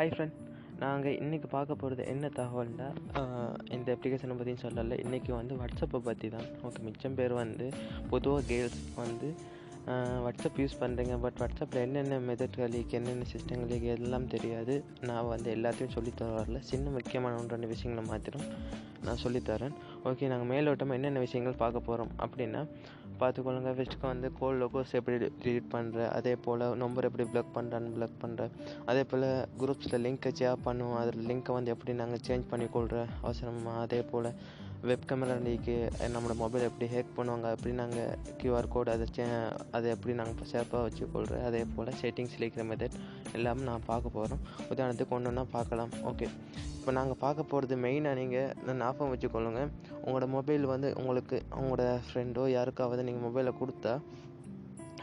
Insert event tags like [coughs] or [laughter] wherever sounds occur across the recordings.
Hi friend நாங்கள் இன்றைக்கி பார்க்க போகிறது என்ன தகவல்னா இந்த அப்ளிகேஷனை பற்றியும் சொல்லலை. இன்றைக்கி வந்து வாட்ஸ்அப்பை பற்றி தான் ஓகே மிச்சம் பேர் வந்து பொதுவாக கேர்ள்ஸ் வந்து வாட்ஸ்அப் யூஸ் பண்ணுறீங்க பட் வாட்ஸ்அப்பில் என்னென்ன மெத்தட்களுக்கு என்னென்ன சிஸ்டங்களுக்கு எல்லாம் தெரியாது. நான் வந்து எல்லாத்தையும் சொல்லித்தர வரல. சின்ன முக்கியமான ஒன்று ரெண்டு விஷயங்களை மாத்திரம் நான் சொல்லித்தரேன் ஓகே நாங்கள் மேலோட்டமாக என்னென்ன விஷயங்கள் பார்க்க போகிறோம் அப்படின்னா பார்த்துக்கொள்ளுங்க. ஃபஸ்ட்டுக்கு வந்து கோல் லோகோஸ் எப்படி டிலீட் பண்ணுற அதே போல் நம்பர் எப்படி ப்ளக் பண்ணுற அன்பிளக் பண்ணுற அதே போல் குரூப்ஸில் லிங்க்கை சேவ் பண்ணுவோம். அதில் லிங்க்கை வந்து எப்படி நாங்கள் சேஞ்ச் பண்ணிக்கொள்கிற அவசரமாக அதே போல் வெப் கேமரா லீக்கு நம்மளோட மொபைல் எப்படி ஹேக் பண்ணுவாங்க அப்படி நாங்கள் கியூஆர் கோட் அதை சே அதை எப்படி நாங்கள் சேஃபாக வச்சுக்கொள்கிற அதே போல் செட்டிங்ஸ் லீக்கிற மெத்தட் எல்லாமே நான் பார்க்க போகிறோம் உதாரணத்துக்கு ஒன்று ஒன்றா பார்க்கலாம். ஓகே இப்போ நாங்கள் பார்க்க போகிறது மெயினாக நீங்கள் ஞாபகம் வச்சுக்கொள்ளுங்க. உங்களோட மொபைல் வந்து உங்களுக்கு உங்களோட ஃப்ரெண்டோ யாருக்காவது நீங்கள் மொபைலை கொடுத்தா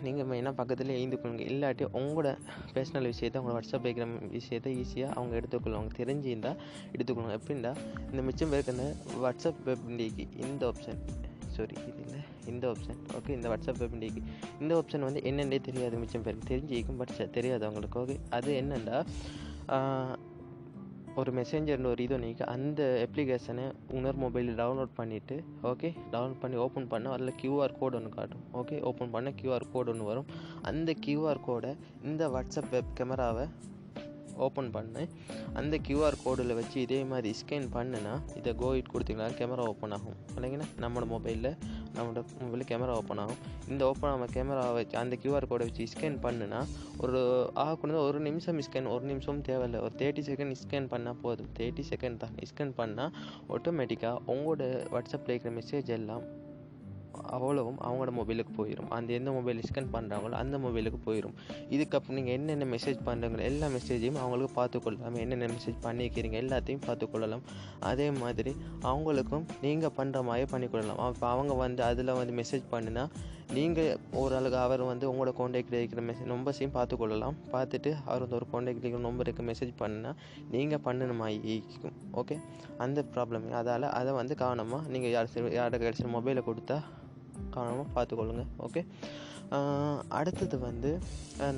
நீங்கள் மெயினாக பக்கத்துலேயே எழுந்துக்கொள்ளுங்க இல்லாட்டி உங்களோட பர்சனல் விஷயத்தை உங்களோட வாட்ஸ்அப் வைக்கிற விஷயத்தை ஈஸியாக அவங்க எடுத்துக்கொள்ளுவாங்க தெரிஞ்சிருந்தால் எடுத்துக்கொள்வாங்க. எப்படின்னா இந்த மிச்சம் பேருக்கு இந்த வாட்ஸ்அப் வெப் இண்டிக்கு இந்த ஆப்ஷன் சாரி இது இல்லை இந்த ஆப்ஷன் ஓகே இந்த வாட்ஸ்அப் வெப் இண்டிக்கு இந்த ஆப்ஷன் வந்து என்னென்னே தெரியாது மிச்சம் பேருக்கு. தெரிஞ்சிக்கும் பட் தெரியாது அவங்களுக்கு ஓகே அது என்னென்னா ஒரு மெசேஞ்சர்னு ஒரு இது நீங்கள் அந்த அப்ளிகேஷனை உணர் மொபைலில் டவுன்லோட் பண்ணிவிட்டு ஓகே டவுன்லோட் பண்ணி ஓப்பன் பண்ண அதில் கியூஆர் கோடு ஒன்று காட்டும். ஓகே ஓப்பன் பண்ண கியூஆர் கோடு ஒன்று வரும். அந்த கியூஆர் கோடை இந்த வாட்ஸ்அப் வெப் கேமராவை ஓப்பன் பண்ணு. அந்த கியூஆர் கோடில் வச்சு இதே மாதிரி ஸ்கேன் பண்ணுனா இதை கோயிட் கொடுத்தீங்களா கேமரா ஓப்பன் ஆகும். இல்லைங்கன்னா நம்மளோட மொபைலில் நம்மளோட மொபைலில் கேமரா ஓப்பன் ஆகும். இந்த ஓப்பன் ஆகும் கேமரா வச்சு அந்த கியூஆர் கோடை வச்சு ஸ்கேன் பண்ணுனா ஒரு ஆகக்கூடாது ஒரு நிமிஷம் ஸ்கேன் ஒரு நிமிஷமும் தேவையில்லை. ஒரு தேர்ட்டி செகண்ட் ஸ்கேன் பண்ணால் போதும். தேர்ட்டி செகண்ட் தான். ஸ்கேன் பண்ணால் ஆட்டோமேட்டிக்காக உங்களோட வாட்ஸ்அப்பில் இருக்கிற மெசேஜ் எல்லாம் அவ்வளவும் அவங்களோட மொபைலுக்கு போயிடும் அந்த எந்த மொபைல் ஸ்கேன் பண்ணுறாங்களோ அந்த மொபைலுக்கு போயிடும் இதுக்கப்புறம் நீங்கள் என்னென்ன மெசேஜ் பண்ணுறீங்களோ எல்லா மெசேஜையும் அவங்களுக்கு பார்த்துக்கொள்ளலாம். என்னென்ன மெசேஜ் பண்ணிக்கிறீங்க எல்லாத்தையும் பார்த்துக்கொள்ளலாம். அதே மாதிரி அவங்களுக்கும் நீங்கள் பண்ணுற மாதிரி பண்ணிக்கொள்ளலாம். அப்போ அவங்க வந்து அதில் வந்து மெசேஜ் பண்ணினா நீங்கள் ஓரளவுக்கு அவர் வந்து உங்களோட காண்டாக்டில் இருக்கிற மெசேஜ் நம்பர்ஸையும் பார்த்துக்கொள்ளலாம். பார்த்துட்டு அவர் வந்து ஒரு காண்டாக்ட் இருக்கிற நம்பருக்கு மெசேஜ் பண்ணினா நீங்கள் பண்ணின மாதிரி ஓகே அந்த ப்ராப்ளம் அதால் அதை வந்து கவனமாக நீங்கள் யார் யாருக்கு கிடச்சிற மொபைலை கொடுத்தா கவனமாக பார்த்துக்கொள்ளுங்க. ஓகே அடுத்தது வந்து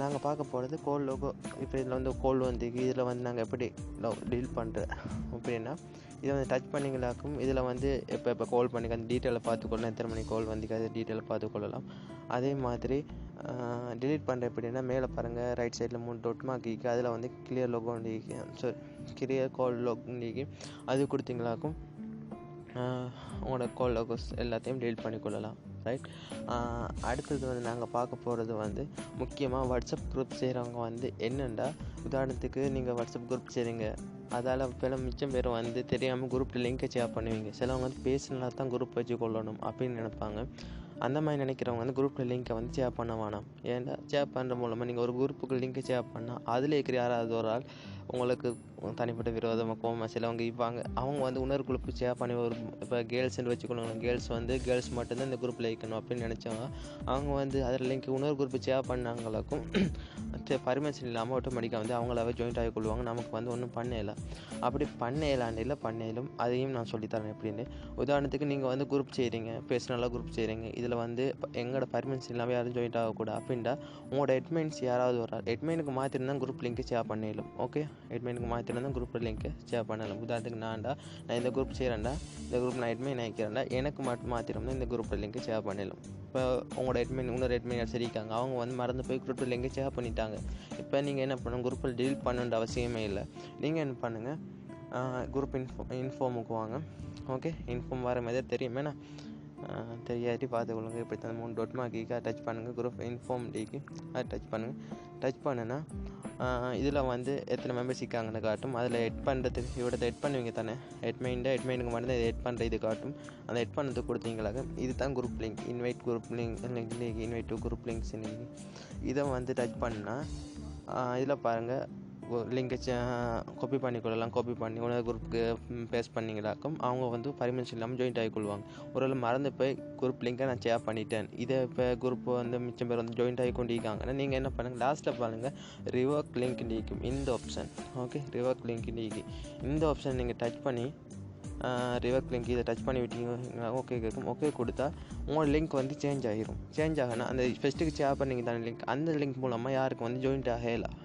நாங்கள் பார்க்க போகிறது கோல் லோகோ இப்போ இதில் வந்து கோல் வந்து இதில் வந்து நாங்கள் எப்படி டீல் பண்ணுறேன் அப்படின்னா இதை வந்து டச் பண்ணிங்களாக்கும் இதில் வந்து இப்போ இப்போ கால் பண்ணிக்க அந்த டீட்டெயிலை பார்த்துக்கொள்ளலாம். எத்தனை மணி கால் வந்துக்காது டீட்டெயிலை பார்த்துக்கொள்ளலாம். அதே மாதிரி டிலீட் பண்ணுற எப்படின்னா மேலே பாருங்கள் ரைட் சைடில் மூணு டொட் மாக்கிக்கு அதில் வந்து கிளியர் லோகோ நீக்கி சாரி கிளியர் கால் லோகோ நீக்கி அது கொடுத்தீங்களாக்கும் உங்களோட கால் லோகோஸ் எல்லாத்தையும் டெலிட் பண்ணிக்கொள்ளலாம். ரைட் அடுத்தது வந்து நாங்கள் பார்க்க போகிறது வந்து முக்கியமாக வாட்ஸ்அப் குரூப் செய்கிறவங்க வந்து என்னென்னா உதாரணத்துக்கு நீங்கள் வாட்ஸ்அப் குரூப் செய்கிறீங்க அதால் பல மிச்சம் பேர் வந்து தெரியாமல் குரூப்பில் லிங்கை ஷேர் பண்ணுவீங்க. சிலவங்க வந்து பேசினா தான் குரூப் வச்சு கொள்ளணும் அப்படின்னு நினைப்பாங்க. அந்த மாதிரி நினைக்கிறவங்க வந்து குரூப்பில் லிங்கை வந்து ஷேர் பண்ண வேணாம். ஏன்டா? ஷேர் பண்ணுற மூலமாக நீங்கள் ஒரு குரூப்புக்கு லிங்கை ஷேர் பண்ணால் அதில் இருக்கிற யாராவது ஒரு ஆள் உங்களுக்கு தனிப்பட்ட விரோதமாக கோமா சிலவங்க இப்பாங்க அவங்க வந்து உணர் குரூப்பு ஷேர் பண்ணி ஒரு இப்போ கேர்ள்ஸ்ன்னு வச்சுக்கணும் கேர்ள்ஸ் வந்து கேர்ள்ஸ் மட்டும்தான் இந்த குரூப்பில் இருக்கணும் அப்படின்னு நினச்சவங்க. அவங்க வந்து அதில் லிங்க் உணர் குரூப்பு சேவ் பண்ணாங்களுக்கும் பர்மிஷன் இல்லாமல் ஆட்டோமேட்டிக்காக வந்து அவங்களாவே ஜாயின்ட் ஆகி கொள்வாங்க. நமக்கு வந்து ஒன்றும் பண்ணல. அப்படி பண்ணலாண்டில் பண்ணலும் அதையும் நான் சொல்லித்தரேன் எப்படின்னு? உதாரணத்துக்கு நீங்கள் வந்து குரூப் செய்கிறீங்க பர்சனலாக குரூப் செய்கிறீங்க இதில் வந்து எங்களோட பர்மிஷன் இல்லாமல் யாரும் ஜாயின்ட் ஆகக்கூடாது அப்படின்டா உங்களோட ஹெட்மைன்ஸ் யாராவது ஒரு ஹெட்மைனுக்கு மாற்றிருந்தா குரூப் லிங்க் ஷேர் பண்ணிடலாம் ஓகே ஹெட்மைனுக்கு மாற்றிருந்தா குரூப் லிங்க் ஷேர் பண்ணலாம். உதாரணத்துக்கு நான்டா நான் இந்த குரூப் செய்கிறேன்டா இந்த குரூப் நான் ஹெட்மைன் நினைக்கிறேன்டா எனக்கு மட்டும் மாற்றிருந்தா இந்த குரூப் லிங்க் ஷேர் பண்ணிடலாம் இப்போ உங்களோட ஹெட்மைன் இன்னொரு ஹெட்மைன் சரிக்காங்க அவங்க வந்து மறந்து போய் குரூப்பில் லிங்கை சேவ் பண்ணிட்டாங்க. இப்போ நீங்கள் என்ன பண்ணணும்? குரூப்பில் டீல் பண்ணணுன்ற அவசியமே இல்லை. நீங்கள் என்ன பண்ணுங்கள் குரூப் இன்ஃபோ இன்ஃபார்முக்கு வாங்க. ஓகே இன்ஃபார்ம் வர மாதிரி தெரியும்? ஏன்னா தெரியாட்டி பார்த்துக்கொள்ளுங்க இப்படி தான் மூணு டொட் மாக்கிக்கு டச் பண்ணுங்கள் குரூப் இன்ஃபார்ம் டிக்கு அதை டச் பண்ணுங்கள் டச் பண்ணுன்னா இதில் வந்து எத்தனை மெம்பர்ஸ் இருக்காங்கன்னு காட்டும். அதில் எட் பண்ணுறதுக்கு இவ்வளோ எட் பண்ணுவீங்க தானே? எட் மைண்டை எட் மைண்டுக்கு மட்டும் இதை எட் பண்ணுற இது காட்டும். அந்த எட் பண்ணுறது கொடுத்தீங்களாக இது தான் group link invite group link link invite to group links இதை வந்து டச் பண்ணால் இதில் பாருங்கள் லிங்கை காப்பி பண்ணிக்கொள்ளலாம் காப்பி பண்ணி உணவு குரூப்புக்கு பேஸ்ட் பண்ணிங்களாக்கும் அவங்க வந்து பர்மிஷன் இல்லாமல் ஜாயின்ட் ஆகிக்கொள்வாங்க. ஒரு மறந்து போய் குரூப் லிங்கை நான் ஷேர் பண்ணிட்டேன். இதை இப்போ குரூப் வந்து மிச்சம் பேர் வந்து ஜாயின்ட் ஆகி கொண்டிருக்காங்கன்னா நீங்கள் என்ன பண்ணுங்கள் லாஸ்ட்டில் பாருங்கள் ரிவர்க் லிங்க் நீக்கும் இந்த ஆப்ஷன் ஓகே ரிவர்க் லிங்க் நீக்கி. இந்த ஆப்ஷன் நீங்கள் டச் பண்ணி ரிவர்க் லிங்க் இதை டச் பண்ணி விட்டீங்க ஓகே கேட்கும் ஓகே கொடுத்தா உங்களோட லிங்க் வந்து சேஞ்ச் ஆகிரும் சேஞ்ச் ஆகினா அந்த ஃபஸ்ட்டுக்கு ஷேர் பண்ணிங்க தானே லிங்க் அந்த லிங்க் மூலமாக யாருக்கு வந்து ஜாயின்ட் ஆகலாம்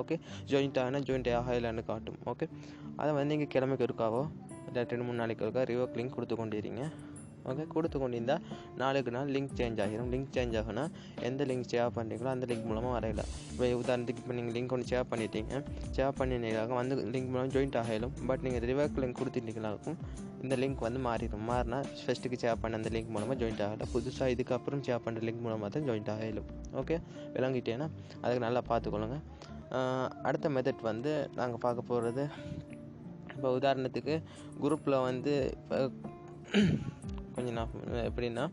ஓகே ஜாயிண்ட் ஆனால் ஜாயிண்ட் ஆகலைன்னு காட்டும். ஓகே அதை வந்து நீங்கள் கிழமைக்கு இருக்காவோ? இல்லை ரெண்டு மூணு நாளைக்கு இருக்கா ரிவர்க் லிங்க் கொடுத்து கொண்டிருங்க. ஓகே கொடுத்து கொண்டிருந்தால் நாளுக்கு நாள் லிங்க் சேஞ்ச் ஆகிடும் லிங்க் சேஞ்ச் ஆகுனா எந்த லிங்க் சேவ் பண்ணுறீங்களோ அந்த லிங்க் மூலமாக வரையலாம். இப்போ உதாரணத்துக்கு இப்போ நீங்கள் லிங்க் ஒன்று சேவ் பண்ணிட்டீங்க. சேவ் பண்ணினீங்களாகும் வந்து லிங்க் மூலம் ஜாயிண்ட் ஆகிடும் பட் நீங்கள் ரிவர்க் லிங்க் கொடுத்துட்டீங்களாக்கும் இந்த லிங்க் வந்து மாறிடும். மாறினா ஃபஸ்ட்டுக்கு சேவ் பண்ண அந்த லிங்க் மூலமாக ஜாயிண்ட் ஆகலை புதுசாக இதுக்கப்புறம் சேவ் பண்ணுற லிங்க் மூலமாக தான் ஜாயிண்ட் ஆகிடும் ஓகே விளங்கிட்டேன்னா அதுக்கு நல்லா பார்த்துக்கொள்ளுங்க. அடுத்த மெத்தட் வந்து நாங்கள் பார்க்க போகிறது இப்போ உதாரணத்துக்கு குரூப்பில் வந்து இப்போ [coughs] கொஞ்சம் நான் எப்படின்னா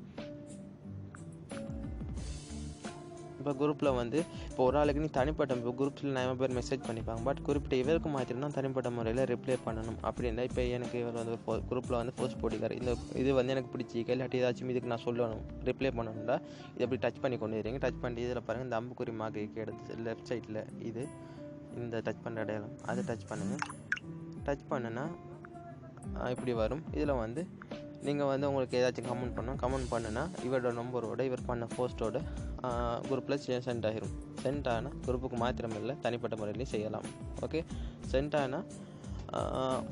இப்போ குரூப்பில் வந்து இப்போ ஒரு ஆளுக்கு நீ தனிப்பட்ட இப்போ குரூப்ஸில் நிறைய பேர் மெசேஜ் பண்ணிப்பாங்க. பட் குறிப்பிட்ட இவருக்கு மாற்றினா தனிப்பட்ட முறையில் ரிப்ளை பண்ணணும். அப்படின்னா இப்போ எனக்கு இவர் வந்து குரூப்பில் வந்து போஸ்ட் போட்டிருக்காரு இந்த இது வந்து எனக்கு பிடிச்சிக்க இல்லாட்டி ஏதாச்சும் இதுக்கு நான் சொல்லணும் ரிப்ளை பண்ணணும்டா. இது அப்படி டச் பண்ணி கொண்டு வரீங்க. டச் பண்ணி இதில் பாருங்கள் இந்த அம்புக்குறி மார்க்கு எடுத்து லெஃப்ட் சைடில் இது. இந்த டச் பண்ணுற அடையாளம். அதை டச் பண்ணுங்கள் டச் பண்ணுன்னா இப்படி வரும். இதில் வந்து நீங்கள் வந்து உங்களுக்கு ஏதாச்சும் கமெண்ட் பண்ணோம் கமெண்ட் பண்ணுன்னா இவரோட நம்பரோட இவர் பண்ண போஸ்ட்டோட குரூப்பில் சென்ட் ஆகிரும் சென்ட் ஆனால் குரூப்புக்கு மாத்திரம் இல்லை தனிப்பட்ட முறையிலையும் செய்யலாம். ஓகே சென்ட் ஆனால்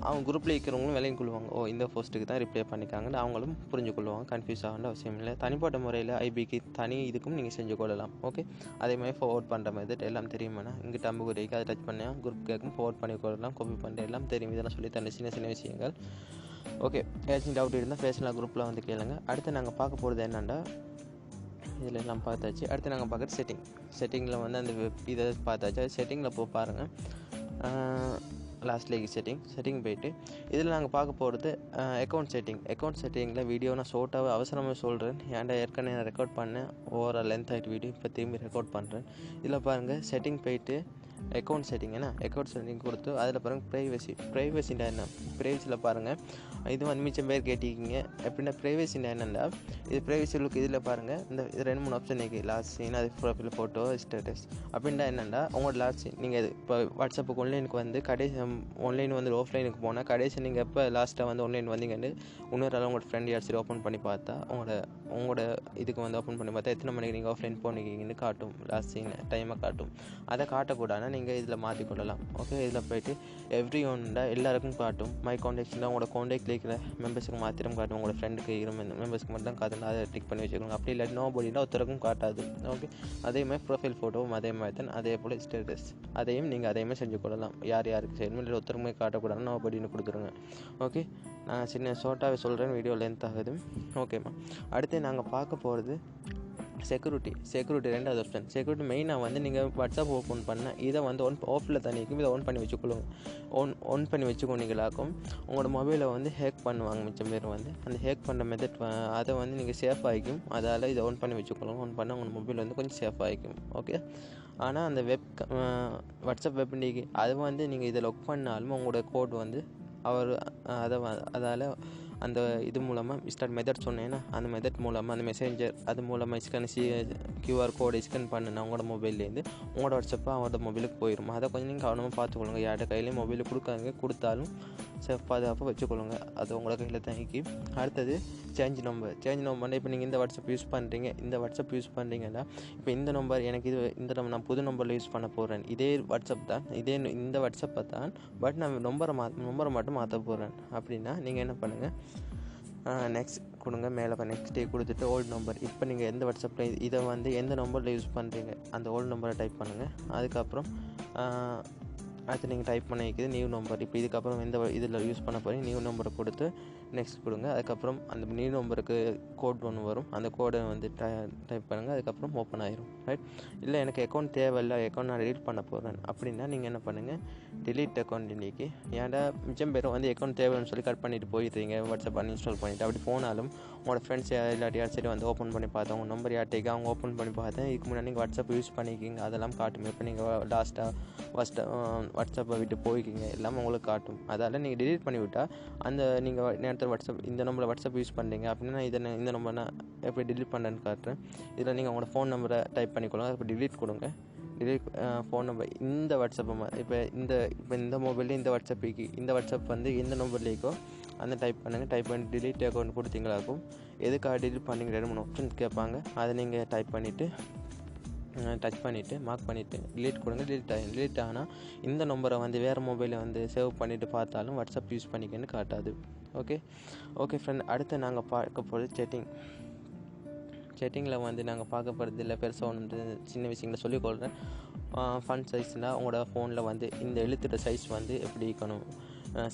அவங்க குரூப்பில் இருக்கிறவங்களும் விலையும் கொள்வாங்க. ஓ இந்த போஸ்ட்டுக்கு தான் ரிப்ளை பண்ணிக்காங்கன்னு அவங்களும் புரிஞ்சு கொள்வாங்க. கன்ஃபியூஸ் ஆகணும் அவசியம் இல்லை. தனிப்பட்ட முறையில் ஐபிக்கு தனி இதுக்கும் நீங்கள் செஞ்சு கொள்ளலாம். ஓகே அதே மாதிரி ஃபார்வர்ட் பண்ணுற மாதிரி எல்லாம் தெரியுமாண்ணா இங்கே டம்புகுரிக்கு அதை டச் பண்ணால் குரூப் கேட்கும் ஃபார்வர்ட் பண்ணி கொள்ளலாம் காப்பி பண்ணுற எல்லாம் தெரியும். இதெல்லாம் சொல்லி தந்த சின்ன சின்ன விஷயங்கள். ஓகே ஏதாச்சும் டவுட் இருந்தால் ஃபேஸ்லாம் குரூப்பில் வந்து கேளுங்க. அடுத்து நாங்கள் பார்க்க போகிறது என்னென்னா இதில் எல்லாம் பார்த்தாச்சு. அடுத்து நாங்கள் பார்க்குறது செட்டிங் செட்டிங்கில் வந்து அந்த இதை பார்த்தாச்சு. அது செட்டிங்கில் போய் பாருங்கள் லாஸ்ட் லேக் செட்டிங் செட்டிங் போயிட்டு இதில் நாங்கள் பார்க்க போகிறது அக்கௌண்ட் செட்டிங் அக்கௌண்ட் செட்டிங்கில் வீடியோ நான் ஷோர்ட்டாக அவசரமாக சொல்கிறேன் ஏன்டா ஏற்கனவே நான் ரெக்கார்ட் பண்ணேன். ஓவரால் லென்த் ஆகிட்டு வீடியோ இப்போ திரும்பி ரெக்கார்ட் பண்ணுறேன் இதில் பாருங்கள் செட்டிங் போயிட்டு அக்கௌண்ட் செட்டிங் என்ன? அக்கௌண்ட் செட்டிங் கொடுத்து அதில் பாருங்கள் ப்ரைவசி ப்ரைவசிண்டா என்ன? ப்ரைவசியில் பாருங்கள் இது வந்து மிச்சம் பேர் கேட்டிருக்கீங்க. எப்படின்னா ப்ரைவசிண்டா என்னென்னா இது ப்ரைவசி லுக் இதில் பாருங்கள் இந்த இது ரெண்டு மூணு ஆப்ஷன் இருக்குது லாஸ்ட் சீன் அது ப்ரொஃபைல் ஃபோட்டோ ஸ்டேட்டஸ் அப்படின்னா என்னென்னா உங்களோட லாஸ்ட் சீன் நீங்கள் இது இப்போ வாட்ஸ்அப்புக்கு ஆன்லைனுக்கு வந்து கடைசி ஆன்லைன் வந்து ஆஃப்லைனுக்கு போனால் கடைசி நீங்கள் எப்போ லாஸ்ட்டாக வந்து ஆன்லைன் வந்தீங்கன்னு இன்னொரு ஆள் உங்களோட ஃப்ரெண்ட் யார் ஓப்பன் பண்ணி பார்த்தா உங்களோட உங்களோட இதுக்கு வந்து ஓப்பன் பண்ணி பார்த்தா எத்தனை மணிக்கு நீங்கள் ஆஃப்லைன் போனீங்கன்னு காட்டும். லாஸ்ட் சீன் டைமை காட்டும். அதை வேணால் நீங்கள் இதில் மாற்றிக்கொள்ளலாம் ஓகே இதில் போய்ட்டு எவ்ரி ஒன்ல எல்லாருக்கும் காட்டும். மை காண்டாக்ட்ஸில் உங்களோட காண்டாக்டில் இருக்கிற மெம்பர்ஸுக்கு மாத்திரம் காட்டும். உங்களோட ஃப்ரெண்டுக்கு இருக்கிற மெம்பர்ஸ்க்கு மட்டும் தான் காட்டும். அதை டிக் பண்ணி வச்சுக்கோங்க. அப்படி இல்லை நோ பாடியில் ஒருத்தருக்கும் காட்டாது. ஓகே அதே மாதிரி ப்ரொஃபைல் ஃபோட்டோவும் அதே மாதிரி தான். அதே போல் ஸ்டேட்டஸ் அதையும் நீங்கள் அதே மாதிரி செஞ்சு கொள்ளலாம். யார் யாருக்கு செய்யணும் இல்லை ஒருத்தருக்குமே காட்டக்கூடாது நோ பாடின்னு கொடுத்துருங்க. ஓகே நான் சின்ன ஷார்ட்டாகவே சொல்கிறேன் வீடியோ லென்த் ஆகுது. ஓகேம்மா அடுத்து நாங்கள் பார்க்க போகிறது செக்யூரிட்டி செக்யூரிட்டி ரெண்டாவது ஆப்ஷன் செக்யூரிட்டி மெயினாக வந்து நீங்கள் வாட்ஸ்அப் ஓப்பன் பண்ண இதை வந்து ஒன் ஆஃபில் தண்ணி இருக்கும் இதை ஆன் பண்ணி வச்சுக்கொள்ளுங்க. ஒன் ஆன் பண்ணி வச்சுக்கொண்டீங்களாக்கும் உங்களோட மொபைலை வந்து ஹேக் பண்ணுவாங்க மிச்சம் பேர் வந்து. அந்த ஹேக் பண்ணுற மெத்தட் அதை வந்து நீங்கள் சேஃப் ஆகிக்கும் அதால் இதை ஆன் பண்ணி வச்சுக்கொள்ளுங்க. ஆன் பண்ணால் உங்கள் மொபைல் வந்து கொஞ்சம் சேஃப் ஆகிக்கும். ஓகே ஆனால் அந்த வெப் வாட்ஸ்அப் வெப் இன்றைக்கி அது வந்து நீங்கள் இதை லொக் பண்ணாலும் உங்களோட கோட் வந்து அவர் அதை அதால் அந்த இது மூலமாக ஸ்டார்ட் மெத்தட் சொன்னேன்னா அந்த மெத்தட் மூலமாக அந்த மெசேஞ்சர் அது மூலமாக ஸ்கேன் சி கியூஆர் கோடை ஸ்கேன் பண்ணுனா உங்களோட மொபைல்லேருந்து உங்களோட வாட்ஸ்அப்பாக அவரோட மொபைலுக்கு போயிடும் அதை கொஞ்சம் நீங்கள் கவனமாக பார்த்துக்கொள்ளுங்க. யார்கிட்ட கையிலையும் மொபைல் கொடுக்காங்க கொடுத்தாலும் சேஃப் பாதுகாப்பாக வச்சுக்கொள்ளுங்க. அது உங்களோட கையில் தங்கி அடுத்தது சேஞ்ச் நம்பர் சேஞ்ச் நம்பர் இப்போ நீங்கள் இந்த வாட்ஸ்அப் யூஸ் பண்ணுறீங்க இந்த வாட்ஸ்அப் யூஸ் பண்ணுறீங்கன்னா இப்போ இந்த நம்பர் எனக்கு இது இந்த நம்பர் நான் புது நம்பரில் யூஸ் பண்ண போகிறேன் இதே வாட்ஸ்அப் தான். இதே இந்த வாட்ஸ்அப்பை தான். பட் நான் நம்பரை மா நம்பரை மட்டும் மாற்ற போகிறேன் அப்படின்னா நீங்கள் என்ன பண்ணுங்கள் நெக்ஸ்ட் கொடுங்க மேலே நெக்ஸ்ட் டே கொடுத்துட்டு ஓல்டு நம்பர் இப்போ நீங்கள் எந்த வாட்ஸ்அப்பில் இதை வந்து எந்த நம்பரில் யூஸ் பண்ணுறீங்க அந்த ஓல்டு நம்பரை டைப் பண்ணுங்கள் அதுக்கப்புறம் அடுத்து நீங்கள் டைப் பண்ண வைக்கிது நியூ நம்பர் இப்போ இதுக்கப்புறம் எந்த இதில் யூஸ் பண்ண போகிறீங்க நியூ நம்பரை கொடுத்து நெக்ஸ்ட் கொடுங்க. அதுக்கப்புறம் அந்த நியூ நம்பருக்கு கோட் ஒன்று வரும். அந்த கோடை வந்து டைப் பண்ணுங்கள் அதுக்கப்புறம் ஓப்பன் ஆயிரும். ரைட் இல்லை எனக்கு அக்கௌண்ட் தேவையில்லை. அக்கௌண்ட் நான் டெலீட் பண்ண போகிறேன் அப்படின்னா நீங்கள் என்ன பண்ணுங்கள் டிலீட் அக்கௌண்ட் இன்றைக்கி ஏன்டா மிச்சம் பேரும் வந்து அக்கௌண்ட் தேவைன்னு சொல்லி கட் பண்ணிட்டு போயிடுறீங்க. வாட்ஸ்அப் அன்இன்ஸ்டால் பண்ணிவிட்டு அப்படி போனாலும் உங்களோட ஃப்ரெண்ட்ஸ் இல்லாட்டி யார் சரி வந்து ஓப்பன் பண்ணி பார்த்தோம் உங்கள் நம்பர் யார்ட்டேக்கு அவங்க ஓப்பன் பண்ணி பார்த்தேன் இதுக்கு முன்னாடி நீங்கள் வாட்ஸ்அப் யூஸ் பண்ணிக்கிங்க. அதெல்லாம் காட்டும். இப்போ நீங்கள் லாஸ்ட்டாக ஃபஸ்ட்டாக வாட்ஸ்அப்பை விட்டு போய்க்கிங்க. எல்லாம் உங்களுக்கு காட்டும். அதால் நீங்கள் டிலீட் பண்ணி விட்டால் அந்த நீங்கள் நேரத்தில் வாட்ஸ்அப் இந்த நம்பரில் வாட்ஸ்அப் யூஸ் பண்ணுறீங்க அப்படின்னா இதை இந்த நம்பர் நான் எப்படி டிலீட் பண்ணுறேன்னு காட்டுறேன். இதில் நீங்கள் உங்களோட ஃபோன் நம்பரை டைப் பண்ணிக்கொள்ளுங்க. இப்போ டிலீட் கொடுங்க. டிலீட் ஃபோன் நம்பர் இந்த வாட்ஸ்அப்பை இப்போ இந்த இப்போ இந்த மொபைலில் இந்த வாட்ஸ்அப்புக்கு இந்த வாட்ஸ்அப் வந்து எந்த நம்பர்லேக்கோ அந்த டைப் பண்ணுங்கள் டைப் பண்ணி டிலீட் அக்கௌண்ட் கொடுத்தீங்களாக்கும். எதுக்காக டிலீட் பண்ணிங்க ரெண்டு மூணு ஆப்ஷன் கேட்பாங்க. அதை நீங்கள் டைப் பண்ணிவிட்டு டச் பண்ணிவிட்டு மார்க் பண்ணிவிட்டு டிலீட் கொடுங்க. டிலீட் ஆகும் டிலீட் ஆனால் இந்த நம்பரை வந்து வேறு மொபைலில் வந்து சேவ் பண்ணிவிட்டு பார்த்தாலும் வாட்ஸ்அப் யூஸ் பண்ணிக்கன்னு காட்டாது. ஓகே ஓகே ஃப்ரெண்ட் அடுத்து நாங்கள் பார்க்க போகிறது செட்டிங் செட்டிங்கில் வந்து நாங்கள் பார்க்க போகிறது இல்லை பெருசாக ஒன்று சின்ன விஷயங்களை சொல்லிக்கொள்கிறேன் ஃபன் சைஸ்னால் உங்களோட ஃபோனில் வந்து இந்த எழுத்துட்ட சைஸ் வந்து எப்படி இருக்கணும்?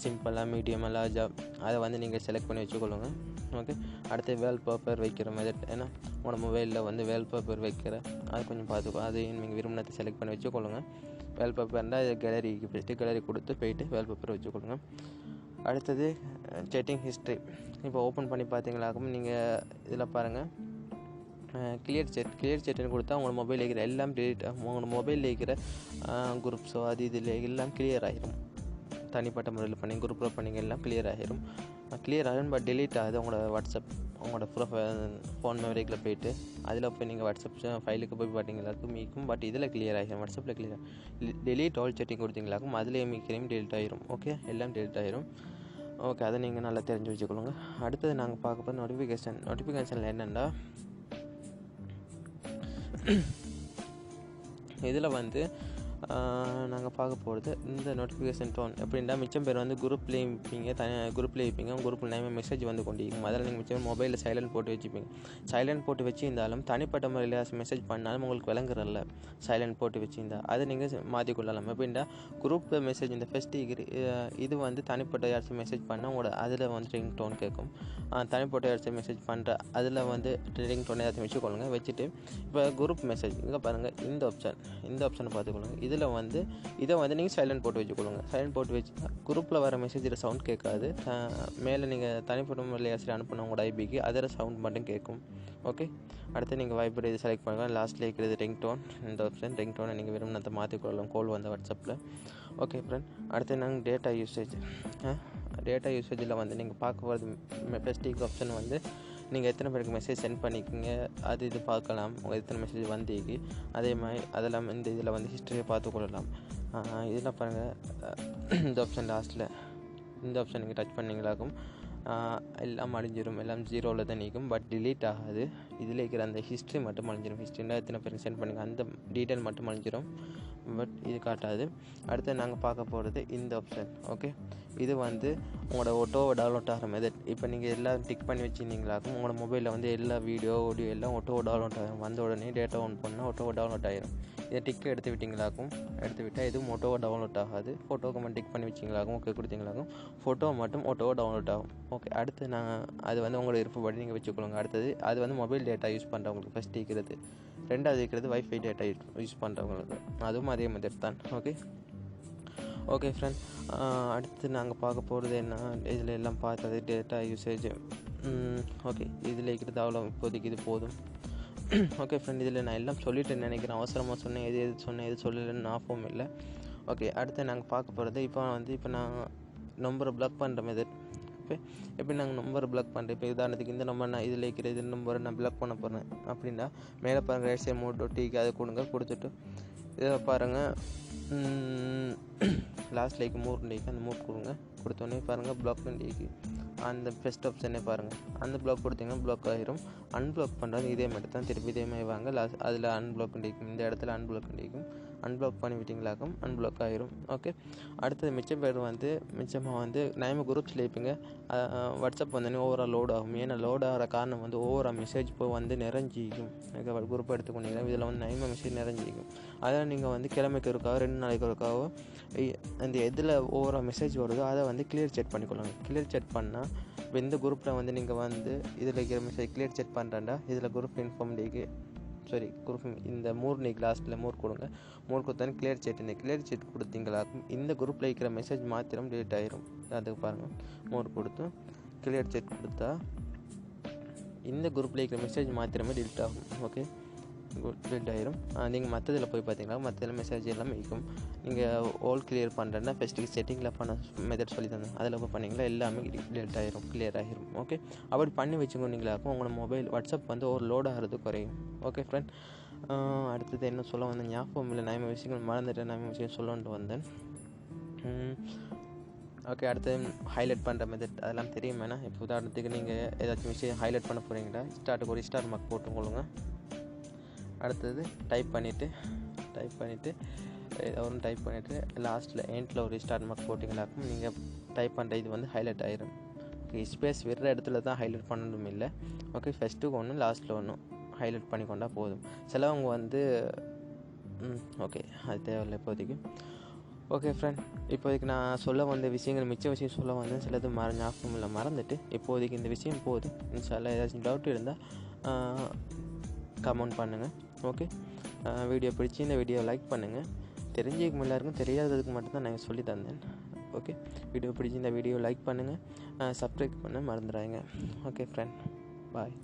சிம்பிளாக மீடியம் லார்ஜாக அதை வந்து நீங்கள் செலக்ட் பண்ணி வச்சுக்கொள்ளுங்க. ஓகே அடுத்து வேல் பேப்பர் வைக்கிற மெதட் ஏன்னா உங்களோட மொபைலில் வந்து வேல் பேப்பர் வைக்கிற அது கொஞ்சம் பார்த்துக்கோ. அதையும் நீங்கள் விரும்பினத்தை செலக்ட் பண்ணி வச்சுக்கொள்ளுங்க. வேல் பேப்பர் இருந்தால் கேலரிக்கு போயிட்டு கேலரி கொடுத்து போயிட்டு வேல் பேப்பர் வச்சுக்கொள்ளுங்க. அடுத்தது செட்டிங் ஹிஸ்ட்ரி இப்போ ஓப்பன் பண்ணி பார்த்தீங்களாக்கும் நீங்கள் இதில் பாருங்கள் கிளியர் செட் கிளியர் செட்டுன்னு கொடுத்தா உங்களோட மொபைலில் இருக்கிற எல்லாம் டெலிட் உங்களோட மொபைலில் இருக்கிற குரூப்ஸோ அது இதில் எல்லாம் கிளியர் ஆகிரும் தனிப்பட்ட முறையில் பண்ணி குரூப்பில் பண்ணிங்க எல்லாம் கிளியர் ஆகிடும் கிளியர் ஆகிடும் பட் டெலீட் ஆகுது உங்களோட வாட்ஸ்அப் உங்களோட ப்ரொஃபைல் ஃபோன் மெமரிக்கில் போயிட்டு அதில் போய் நீங்கள் வாட்ஸ்அப் ஃபைலுக்கு போய் பார்த்தீங்களாக்கும் மீக்கும் பட் இதில் கிளியர் ஆகிடும் வாட்ஸ்அப்பில் கிளியர் டெலிட் ஆல் செட்டிங் கொடுத்தீங்களாக்கும் அதிலே மீக்கிறையும் டெலிட் ஆகிரும் ஓகே எல்லாம் டெலிட் ஆகிரும் ஓகே அதை நீங்கள் நல்லா தெரிஞ்சு வச்சுக்கொள்ளுங்க. அடுத்தது நாங்கள் பார்க்க போகிற நோட்டிஃபிகேஷன் நோட்டிஃபிகேஷனில் என்னென்னா இதில் வந்து நாங்கள் பார்க்க போகிறது இந்த நோட்டிஃபிகேஷன் டோன் எப்படின்னா மிச்சம் பேர் வந்து குரூப்லேயும் இருப்பீங்க தனி குரூப்லேயே இருப்பீங்க குரூப்பில் நிறைய மெசேஜ் வந்து கொண்டிருக்கும். அதில் நீங்கள் மிச்சம் மொபைலில் சைலண்ட் போட்டு வச்சுப்பீங்க. சைலண்ட் போட்டு வச்சுருந்தாலும் தனிப்பட்ட முறையில் மெசேஜ் பண்ணாலும் உங்களுக்கு விளங்குறல்ல. சைலண்ட் போட்டு வச்சுருந்தா. அதை நீங்கள் மாற்றிக்கொள்ளலாம் எப்படின்னா குரூப்பில் மெசேஜ் இந்த ஃபஸ்ட் இது வந்து தனிப்பட்ட யாராச்சும் மெசேஜ் பண்ணால் உங்களோட அதில் வந்து ரிங் டோன் கேட்கும் தனிப்பட்ட யாராச்சும் மெசேஜ் பண்ணுற அதில் வந்து ரிங் டோன் ஏதாச்சும் வச்சுக்கொள்ளுங்க. வச்சுட்டு இப்போ குரூப் மெசேஜ் இங்கே பாருங்கள் இந்த ஆப்ஷன் இந்த ஆப்ஷனை பார்த்துக்கொள்ளுங்க. இதில் வந்து இதை வந்து நீங்கள் சைலண்ட் போட்டு வச்சுக்கொள்ளுங்க. சைலண்ட் போட்டு வச்சு குரூப்பில் வர மெசேஜில் சவுண்ட் கேட்காது. மேலே நீங்கள் தனிப்பட்ட முறையில் யாராச்சும் அனுப்பின உங்களோட ஐபிக்கு அதில் சவுண்ட் மட்டும் கேட்கும். ஓகே அடுத்து நீங்கள் வைப்பர் இது செலக்ட் பண்ணுங்கள் லாஸ்ட்டில் இருக்கிறது ரிங் டோன் இந்த ஆப்ஷன் ரிங் டோனை நீங்கள் விரும்பினதை மாற்றிக்கொள்ளலாம் கோல் வந்த வாட்ஸ்அப்பில் ஓகே ஃப்ரெண்ட் அடுத்து நாங்கள் டேட்டா யூசேஜ் டேட்டா யூசேஜில் வந்து நீங்கள் பார்க்க போகிறது பெஸ்டிக் ஆப்ஷன் வந்து நீங்கள் எத்தனை பேருக்கு மெசேஜ் சென்ட் பண்ணிக்கிங்க அது இது பார்க்கலாம். உங்கள் எத்தனை மெசேஜ் வந்தீங்க அதே மாதிரி அதெல்லாம் இந்த இதில் வந்து ஹிஸ்ட்ரியை பார்த்துக்கொள்ளலாம் இதில் பாருங்கள் இந்த ஆப்ஷன் லாஸ்ட்டில் இந்த ஆப்ஷன் நீங்கள் டச் பண்ணிங்களாக்கும். எல்லாம் அழிஞ்சிடும் எல்லாம் ஜீரோவில் தான் நிற்கும் பட் டிலீட் ஆகாது. இதில் இருக்கிற அந்த ஹிஸ்ட்ரி மட்டும் அழிஞ்சிடும் ஹிஸ்ட்ரினா எத்தனை பேர் சென்ட் பண்ணுங்க. அந்த டீட்டெயில் மட்டும் அழிஞ்சிடும் பட் இது காட்டாது. அடுத்து நாங்கள் பார்க்க போகிறது இந்த ஆப்ஷன் ஓகே இது வந்து உங்களோட ஒட்டோவை டவுன்லோட் ஆகிற மெதட் இப்போ நீங்கள் எல்லாம் டிக் பண்ணி வச்சுருந்தீங்களாக்கும் உங்களோட மொபைலில் வந்து எல்லா வீடியோ ஆடியோ எல்லாம் ஒட்டோவை டவுன்லோட் ஆகிடும் வந்த உடனே டேட்டா ஆன் பண்ணால் ஒட்டோவை டவுன்லோட் ஆகிரும். இதை டிக் எடுத்து விட்டிங்களாக்கும்? எடுத்து விட்டால் எதுவும் ஃபோட்டோவாக டவுன்லோட் ஆகாது. ஃபோட்டோவுக்கு மட்டும் டிக் பண்ணி வச்சிங்களாக்கும். ஓகே கொடுத்தீங்களாக்கும். ஃபோட்டோ மட்டும் ஃபோட்டோவாக டவுன்லோட் ஆகும். ஓகே அடுத்து நாங்கள் அது வந்து உங்களோட விருப்பப்படி நீங்கள் வச்சுக்கொள்ளுங்க. அடுத்தது அது வந்து மொபைல் டேட்டா யூஸ் பண்ணுறவங்களுக்கு ஃபஸ்ட் இருக்கிறது. ரெண்டாவது இருக்கிறது வைஃபை டேட்டா யூஸ் பண்ணுறவங்களுக்கு அதுவும் அதே மெத்தட் தான். ஓகே ஓகே ஃப்ரெண்ட் அடுத்து நாங்கள் பார்க்க போகிறது என்ன? இதில் எல்லாம் பார்த்தது டேட்டா யூசேஜ் ஓகே இதில் இருக்கிறது அவ்வளோ இப்போதைக்கு இது போதும். ஓகே ஃப்ரெண்ட் இதில் நான் எல்லாம் சொல்லிட்டேன்னு நினைக்கிறேன். அவசரமாக சொன்னேன் எது எது சொன்னேன் எது சொல்லலைன்னு ஞாபகம் இல்லை. ஓகே அடுத்து நாங்கள் பார்க்க போகிறது இப்போ வந்து இப்போ நான் நம்பரை பிளாக் பண்ணுற மெதட் இப்போ எப்படி நாங்கள் நம்பரை பிளாக் பண்ணுறோம் இப்போ உதாரணத்துக்கு இந்த நம்பர் நான் இதில் இருக்கிற இது நம்பரை நான் பிளாக் பண்ண போகிறேன் அப்படின்னா மேலே பாருங்கள் ரைட் சைட் மூட் டீக்கு அதை கொடுங்க கொடுத்துட்டு இதில் பாருங்கள் லாஸ்ட் [clears throat] லைக் மூர் டேக்கு அந்த மூட் கொடுங்க. கொடுத்தோன்னே பாருங்கள் பிளாக் டேக்கு அந்த பெஸ்ட் ஆப்ஷனே பாருங்கள் அந்த பிளாக் கொடுத்தீங்கன்னா பிளாக் ஆகிரும் அன்பிளாக் பண்ணுறது இதே மாதிரி தான் திருப்பி இதே மாதிரி வாங்க. லாஸ்ட் அதில் அன்பிளாக் டேக்கும் இந்த இடத்துல அன்பிளாக் டேக்கும் அன்பிளாக் பண்ணி விட்டிங்களாக்கும் அன்பிளாக் ஆகிரும் ஓகே அடுத்தது மிச்சம் பேர் வந்து மிச்சமாக வந்து நயம குரூப்ஸில் இருப்பீங்க. வாட்ஸ்அப் வந்தோடனே ஓவரால் லோட் ஆகும். ஏன்னா லோட் ஆகிற காரணம் வந்து ஓவராக மெசேஜ் போய் வந்து நிறைஞ்சிக்கும். குரூப் எடுத்துக்கொண்டீங்கன்னா இதில் வந்து நைம மெசேஜ் நிறைஞ்சிக்கும். அதனால் நீங்கள் வந்து கிழமைக்கு இருக்காவோ ரெண்டு நாளைக்கு இருக்காவோ அந்த எதில் ஓவராக மெசேஜ் வருதோ அதை வந்து கிளியர் செட் பண்ணிக்கொள்ளுங்க கிளியர் செட் பண்ணால் இப்போ இந்த குரூப்பில் வந்து நீங்கள் வந்து இதில் இருக்கிற மெசேஜ் கிளியர் செட் பண்ணுறேன்டா இதில் குரூப் இன்ஃபார்ம் டேக்கு சாரி குரூப் இந்த மூர் நீ லாஸ்ட்டில் மூர் கொடுங்க. மூர் கொடுத்தானே கிளியர் செட் இந்த கிளியர் செட் கொடுத்தீங்களாக்கும் இந்த குரூப்பில் இருக்கிற மெசேஜ் மாத்திரம் டெலிட் ஆயிரும். அதுக்கு பாருங்கள் மோர் கொடுத்து கிளியர் செட் கொடுத்தா இந்த குரூப்பில் இருக்கிற மெசேஜ் மாத்திரமே டெலிட் ஆகும். ஓகே டெலிட் ஆயிரும். நீங்கள் மற்றதில் போய் பார்த்தீங்கன்னா மற்றதில் மெசேஜ் எல்லாமே இருக்கும். நீங்கள் ஓல் கிளியர் பண்ணுறேன்னா ஃபஸ்ட்டு செட்டிங்கில் பண்ண மெத்தட் சொல்லி தந்தேன் அதில் போய் பண்ணிங்களா? எல்லாமே டெலிட் ஆகிரும் கிளியர் ஆகிரும் ஓகே அப்படி பண்ணி வச்சுக்கொண்டீங்களாக்கும் உங்களோட மொபைல் வாட்ஸ்அப் வந்து ஒரு லோட் ஆகிறது குறையும். ஓகே ஃப்ரெண்ட் அடுத்தது என்ன சொல்ல வந்தேன்? ஞாபகம் இல்லை. நான் விஷயங்கள் மறந்துட்டேன். நான் விஷயம் சொல்லணுன்ட்டு வந்தேன். ஓகே அடுத்து ஹைலைட் பண்ணுற மெத்தட் அதெல்லாம் தெரியும். வேணாம் இப்போ உதாரணத்துக்கு நீங்கள் ஏதாச்சும் விஷயம் ஹைலைட் பண்ண போகிறீங்களா ஸ்டார்ட்டுக்கு ஒரு ஸ்டார் மார்க் போட்டுக்கொள்ளுங்க. அடுத்தது டைப் பண்ணிவிட்டு டைப் பண்ணிவிட்டு ஒன்று டைப் பண்ணிவிட்டு லாஸ்ட்டில் எண்டில் ஒரு ஸ்டார்ட் மார்க் போட்டிங்கனாக்கும் நீங்கள் டைப் பண்ணுற இது வந்து ஹைலைட் ஆயிரும். ஓகே ஸ்பேஸ் விடுற இடத்துல தான் ஹைலைட் பண்ணணும் இல்லை. ஓகே ஃபஸ்ட்டுக்கு ஒன்று லாஸ்ட்டில் ஒன்று ஹைலைட் பண்ணி கொண்டா போதும். சிலவங்க வந்து ஓகே அது தேவையில்லை இப்போதைக்கு. ஓகே ஃப்ரெண்ட் இப்போதைக்கு நான் சொல்ல வந்த விஷயங்கள் மிச்ச விஷயம் சொல்ல வந்தேன். சிலது மற ஞாபகம் இல்லை மறந்துட்டு இப்போதைக்கு இந்த விஷயம் போதும். சில ஏதாச்சும் டவுட் இருந்தால் கமெண்ட் பண்ணுங்கள் ஓகே வீடியோ பிடிச்சி இந்த வீடியோ லைக் பண்ணுங்கள் தெரிஞ்சதுக்கு எல்லாருக்கும் தெரியாததுக்கு மட்டும்தான் நான் சொல்லி தந்தேன். ஓகே வீடியோ பிடிச்சி இந்த வீடியோ லைக் பண்ணுங்கள் சப்ஸ்கிரைப் பண்ண மறந்துடாங்க ஓகே ஃப்ரெண்ட் பாய்